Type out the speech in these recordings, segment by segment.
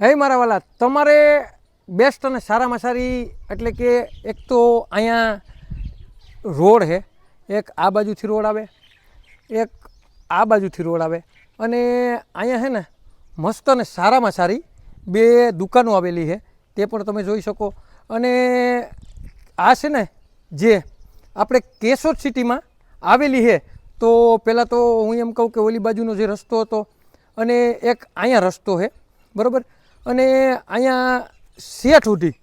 હે મારા વાલા, તમારે બેસ્ટ અને સારામાં સારી એટલે કે એક તો અહીંયા રોડ છે, એક આ બાજુથી રોડ આવે, એક આ બાજુથી રોડ આવે અને અહીંયા છે ને મસ્ત અને સારામાં સારી બે દુકાનો આવેલી છે, તે પણ તમે જોઈ શકો. અને આ છે ને જે આપણે કેશોદ સિટીમાં આવેલી છે, તો પહેલાં તો હું એમ કહું કે ઓલી બાજુનો જે રસ્તો હતો અને એક અહીંયા રસ્તો છે, બરાબર? અને અહીંયા શેઠ સુધી,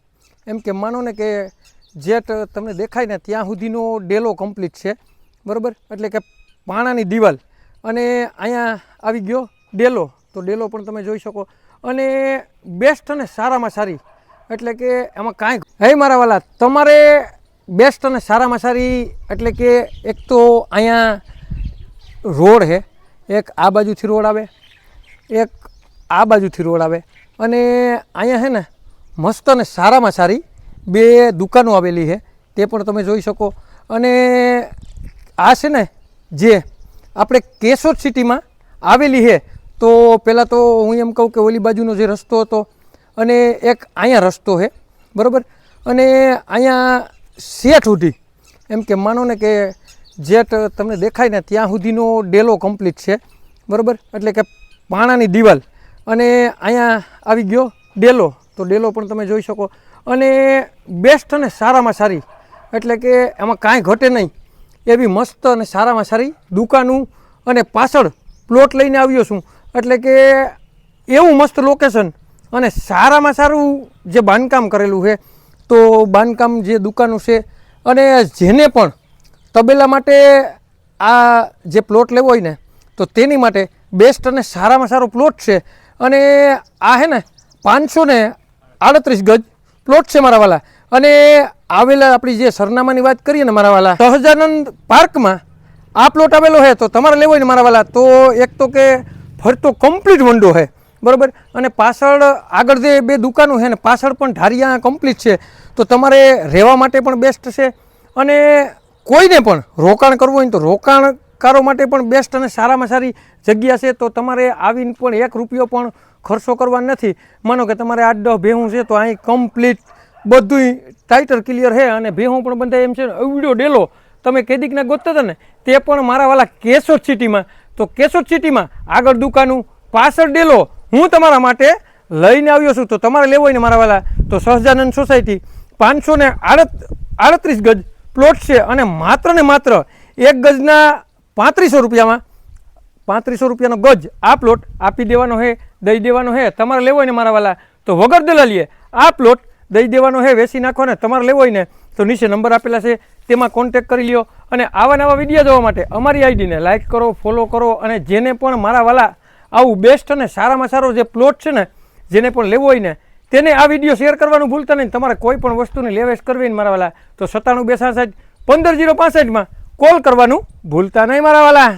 એમ કે માનો ને કે જેટ તમને દેખાય ને ત્યાં સુધીનો ડેલો કમ્પ્લીટ છે, બરાબર? એટલે કે પાણાની દિવાલ. અને અહીંયા આવી ગયો ડેલો, તો ડેલો પણ તમે જોઈ શકો. અને બેસ્ટ અને સારામાં સારી, એટલે કે એમાં કાંઈ હે મારા વાલા, તમારે બેસ્ટ અને સારામાં સારી, એટલે કે એક તો અહીંયા રોડ છે, એક આ બાજુથી રોડ આવે, એક આ બાજુથી રોડ આવે અને અહીંયા છે ને મસ્ત અને સારામાં સારી બે દુકાનો આવેલી છે. તે પણ તમે જોઈ શકો. અને આ છે ને જે આપણે કેશોદ સિટીમાં આવેલી છે, તો પહેલાં તો હું એમ કહું કે ઓલી બાજુનો જે રસ્તો હતો અને એક અહીંયા રસ્તો છે, બરાબર? અને અહીંયા શેઠ સુધી, એમ કે માનો ને કે જેટ તમને દેખાય ને ત્યાં સુધીનો ડેલો કમ્પ્લીટ છે, બરાબર? એટલે કે પાણાની દિવાલ અને અહીંયા આવી ગયો ડેલો. તો ડેલો પણ તમે જોઈ શકો. અને બેસ્ટ અને સારામાં સારી. એટલે કે એમાં કાંઈ ઘટે નહીં. એવી મસ્ત અને સારામાં સારી દુકાનું અને પાછળ પ્લોટ લઈને આવ્યો છું. એટલે કે એવું મસ્ત લોકેશન અને સારામાં સારું જે બાંધકામ કરેલું છે, તો બાંધકામ જે દુકાનું છે અને જેને પણ તબેલા માટે આ જે પ્લોટ લેવો હોય ને, તો તેની માટે બેસ્ટ અને સારામાં સારો પ્લોટ છે. અને આ છે ને પાંચસો ને આડત્રીસ ગજ પ્લોટ છે મારા વાલા. અને આવેલા આપણી જે સરનામાની વાત કરીએ ને મારા વાલા, સહજાનંદ પાર્કમાં આ પ્લોટ આવેલો છે તો તમારે લેવો ને મારા વાલા. તો એક તો કે ફરતો કમ્પ્લીટ વંડો છે બરાબર? અને પાછળ આગળ જે બે દુકાનો છે ને, પાછળ પણ ઢારિયા કમ્પ્લીટ છે. તો તમારે રહેવા માટે પણ બેસ્ટ છે. અને કોઈને પણ રોકાણ કરવું હોય ને તો રોકાણકારો માટે પણ બેસ્ટ અને સારામાં સારી જગ્યા છે, તો તમારે આવીને પણ એક રૂપિયો પણ ખર્ચો કરવા નથી. માનો કે તમારે આઠ દસ ભેહું છે, તો અહીં કમ્પ્લીટ બધુંય ટાઈટર ક્લિયર છે અને ભેહું પણ બંધાય એમ છે અવડ્યો ડેલો. તમે કેદીકના ગોતતા હતા ને, તે પણ મારા વાલા કેશોદ સિટીમાં તો કેશોદ સિટીમાં આગળ દુકાનું, પાછળ ડેલો. હું તમારા માટે લઈને આવ્યો છું. તો તમારે લેવો હોય ને મારા વાલા તો સહજાનંદ સોસાયટી પાંચસો ને આડત આડત્રીસ ગજ પ્લોટ છે અને માત્ર ને માત્ર એક ગજના પાંત્રીસો રૂપિયામાં, પાંત્રીસો રૂપિયાનો ગજ આ પ્લોટ આપી દેવાનો હે, દઈ દેવાનો હે, તમારે લેવો હોય ને મારા વાલા, તો વગર દલાલીએ આ પ્લોટ દઈ દેવાનો હે, વેચી નાખો તમારે લેવો હોય ને, તો નીચે નંબર આપેલા છે, તેમાં કોન્ટેક કરી લ્યો અને આવા નવા વીડિયો જોવા માટે અમારી આઈડીને લાઇક કરો ફોલો કરો અને જેને પણ મારા વાલા આવું બેસ્ટ અને સારામાં સારો જે પ્લોટ છે ને, જેને પણ લેવો હોય ને, તેને આ વીડિયો શેર કરવાનું ભૂલતા નહીં. તમારે કોઈ પણ વસ્તુની લેવેશ કરવી ને મારા વાલા, તો સત્તાણું બે સાસઠ પંદર જીરો પાસઠમાં કોલ કરવાનું ભૂલતા નહીં મારા વાલા.